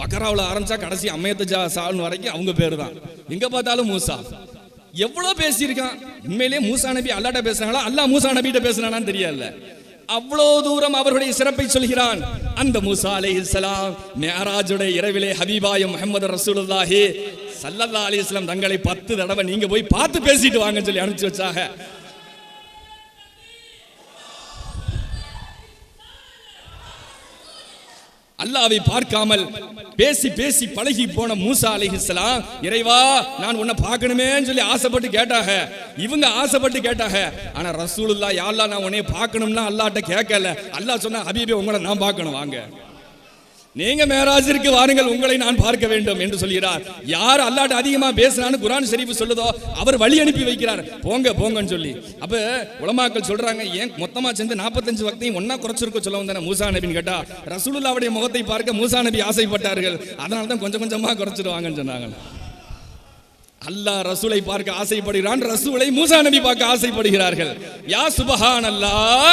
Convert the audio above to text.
பக்கராவில் ஆரம்பிச்சா கடைசி அம்மையத்தஜா சால்னு வரைக்கும் அவங்க பேர் தான் எங்க பார்த்தாலும் மூசா. எவ்வளோ பேசியிருக்கான்? உண்மையிலே மூசா நபி அல்லாட்ட பேசுறாங்களா? அல்லாஹ் மூசா நபிட்ட பேசுனானான்னு தெரியல அவ்வளோ தூரம் அவருடைய சிறப்பை சொல்கிறான். அந்த மூசா அலைஹிஸ்ஸலாம் மேராஜுடைய இரவிலே ஹபீபாய முகமது ரசூலுல்லாஹி சல்லல்லா அலிஸ்லாம் தங்களை பத்து தடவை நீங்க போய் பார்த்து பேசிட்டு வாங்கன்னு சொல்லி அனுப்பிச்சு வச்சாங்க. அல்லாவை பார்க்காமல் பேசி பேசி பழகி போன மூசா அலிஹிஸ்லாம் இறைவா நான் உன்னை பார்க்கணுமேன்னு சொல்லி ஆசைப்பட்டு கேட்டாங்க. இவங்க ஆசைப்பட்டு கேட்டாங்க. ஆனா ரசூலுல்லா யாழ்லா நான் உன்னைய பார்க்கணும்னா அல்லாட்ட கேட்கல. அல்லாஹ் சொன்னா ஹபீபே உங்களை நான் பார்க்கணும். வாங்க. நீங்க மேராஜிற்கு வாருங்கள் உங்களை நான் பார்க்க வேண்டும் என்று சொல்கிறார். யார் அல்லாட்ட அதிகமா பேசுறான்னு குரான் ஷெரீஃப் சொல்லுதோ அவர் வழி அனுப்பி வைக்கிறார். போங்க போங்கன்னு சொல்லி. அப்ப உலமாக்கள் சொல்றாங்க ஏன் மொத்தமா சேர்ந்து நாற்பத்தஞ்சு வக்தையும் ஒன்னா குறைச்சிருக்க சொல்ல வந்தானே மூசா நபின்னு கேட்டா ரசூலுல்லாவுடைய முகத்தை பார்க்க மூசா நபி ஆசைப்பட்டார்கள். அதனால தான் கொஞ்சம் கொஞ்சமா குறைச்சிடுவாங்கன்னு சொன்னாங்க. அல்லாஹ் ரசூலை பார்க்க ஆசைப்படுகிறான் ரசூலை மூசா நபி பார்க்க ஆசைப்படுகிறார்கள். யா சுபஹான் அல்லாஹ்